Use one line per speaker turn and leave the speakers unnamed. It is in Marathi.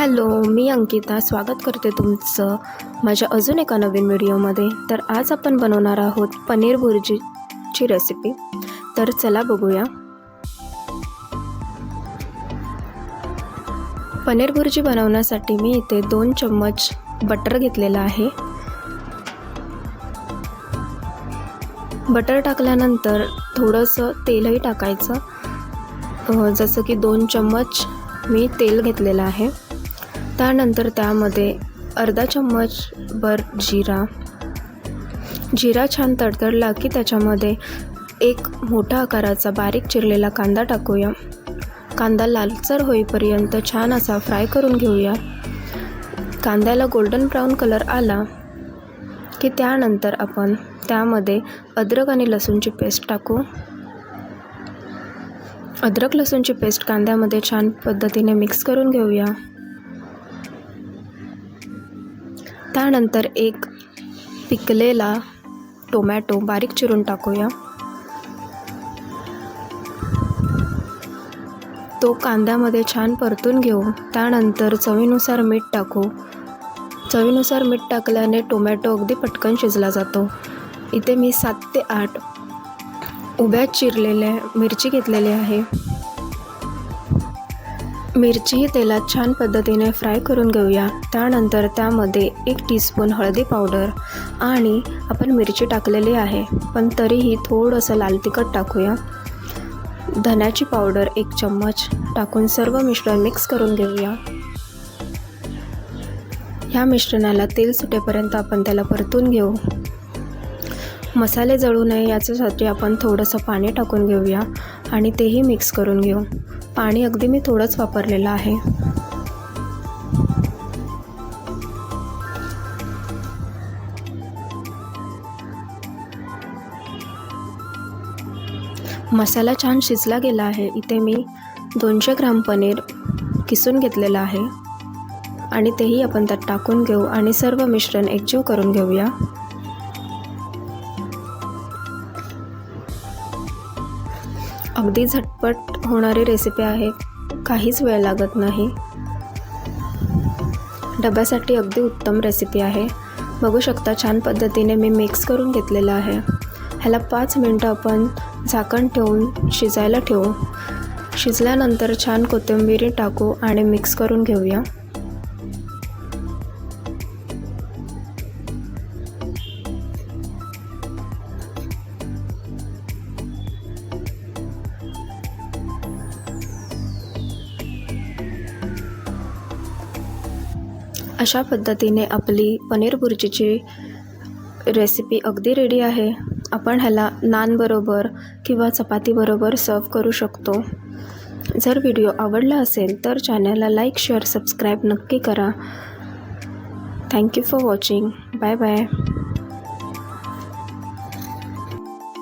हॅलो मी अंकिता. स्वागत करते तुमचं माझ्या अजून एका नवीन व्हिडिओमध्ये. तर आज आपण बनवणार आहोत पनीर भुर्जीची रेसिपी तर चला बघूया. पनीर भुर्जी बनवण्यासाठी मी इथे दोन चम्मच बटर घेतलेलं आहे. बटर टाकल्यानंतर थोडंसं तेलही टाकायचं. जसं की दोन चम्मच मी तेल घेतलेलं आहे. त्यानंतर त्यामध्ये अर्धा चम्मच भर जिरा. जिरा छान तडतडला की त्याच्यामध्ये एक मोठा आकाराचा बारीक चिरलेला कांदा टाकूया. कांदा लालसर होईपर्यंत छान असा फ्राय करून घेऊया. कांद्याला गोल्डन ब्राऊन कलर आला की त्यानंतर आपण त्यामध्ये अद्रक आणि लसूणची पेस्ट टाकू. अद्रक लसूणची पेस्ट कांद्यामध्ये छान पद्धतीने मिक्स करून घेऊया. त्यानंतर एक पिकलेला टोमॅटो बारीक चिरून टाकूया. तो कांद्यामध्ये छान परतून घेऊ. त्यानंतर चवीनुसार मीठ टाकू. चवीनुसार मीठ टाकल्याने टोमॅटो अगदी पटकन शिजला जातो. इथे मी सात ते आठ उभ्या चिरलेल्या मिरची घेतलेली आहे. मिरचीही तेलात छान पद्धतीने फ्राय करून घेऊया. त्यानंतर त्यामध्ये एक टीस्पून हळदी पावडर आणि आपण मिरची टाकलेली आहे. पण तरीही थोडंसं लाल तिखट टाकूया. धन्याची पावडर एक चम्मच टाकून सर्व मिश्रण मिक्स करून घेऊया. ह्या मिश्रणाला तेल सुटेपर्यंत आपण त्याला परतून घेऊ. मसाले जळू नये याच्यासाठी आपण थोडंसं पाणी टाकून घेऊया आणि तेही मिक्स करून घेऊ. पाणी अगदी मी थोडंच वापरलेलं आहे. मसाला छान शिजला गेला आहे. इथे मी दोनशे ग्राम पनीर किसून घेतलेलं आहे. आणि तेही आपण त्यात टाकून घेऊ आणि सर्व मिश्रण एकजीव करून घेऊया. अगदी झटपट होणारी रेसिपी आहे. काहीच वेळ लागत नाही. डब्यासाठी अगदी उत्तम रेसिपी आहे. बघू शकता छान पद्धतीने मी मिक्स करून घेतलेलं आहे. ह्याला पाच मिनटं आपण झाकण ठेवून शिजायला ठेवू. शिजल्यानंतर छान कोथिंबीर टाकू आणि मिक्स करून घेऊया. अशा पद्धतीने आपली पनीर भुर्जीची रेसिपी अगदी रेडी आहे. आपण ह्याला नानबरोबर किंवा चपातीबरोबर सर्व करू शकतो. जर व्हिडिओ आवडला असेल तर चॅनलला लाईक शेअर सबस्क्राईब नक्की करा. Thank you for watching bye bye